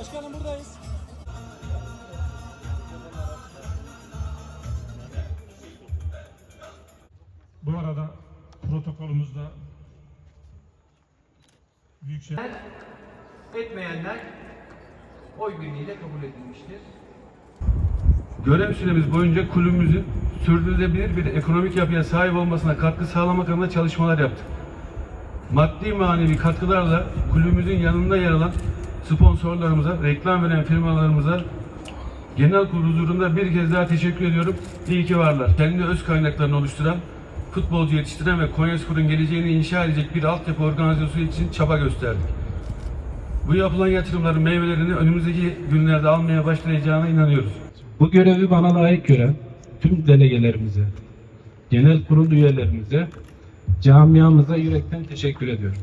Başkanım buradayız. Bu arada protokolümüzde Büyükşehir Etmeyenler oy birliğiyle kabul edilmiştir. Görev süremiz boyunca kulübümüzün sürdürülebilir bir ekonomik yapıya sahip olmasına katkı sağlamak adına çalışmalar yaptık. Maddi manevi katkılarla kulübümüzün yanında yer alan sponsorlarımıza, reklam veren firmalarımıza genel kurul huzurunda bir kez daha teşekkür ediyorum. İyi ki varlar. Kendi öz kaynaklarını oluşturan, futbolcu yetiştiren ve Konyaspor'un geleceğini inşa edecek bir altyapı organizasyonu için çaba gösterdik. Bu yapılan yatırımların meyvelerini önümüzdeki günlerde almaya başlayacağına inanıyoruz. Bu görevi bana layık gören tüm delegelerimize, genel kurul üyelerimize, camiamıza yürekten teşekkür ediyorum.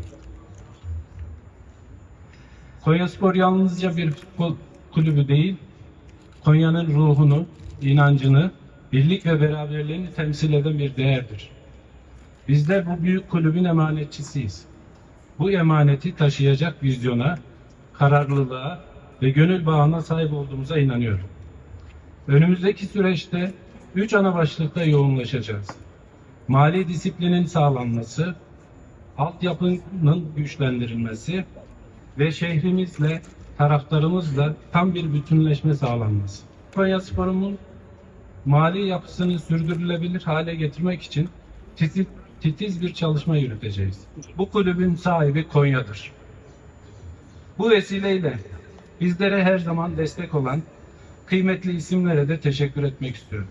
Konyaspor yalnızca bir futbol kulübü değil, Konya'nın ruhunu, inancını, birlik ve beraberliğini temsil eden bir değerdir. Bizler bu büyük kulübün emanetçisiyiz. Bu emaneti taşıyacak vizyona, kararlılığa ve gönül bağına sahip olduğumuza inanıyorum. Önümüzdeki süreçte üç ana başlıkta yoğunlaşacağız. Mali disiplinin sağlanması, altyapının güçlendirilmesi ve şehrimizle, taraftarımızla tam bir bütünleşme sağlanması. Konya Spor'un mali yapısını sürdürülebilir hale getirmek için titiz, titiz bir çalışma yürüteceğiz. Bu kulübün sahibi Konya'dır. Bu vesileyle bizlere her zaman destek olan kıymetli isimlere de teşekkür etmek istiyorum.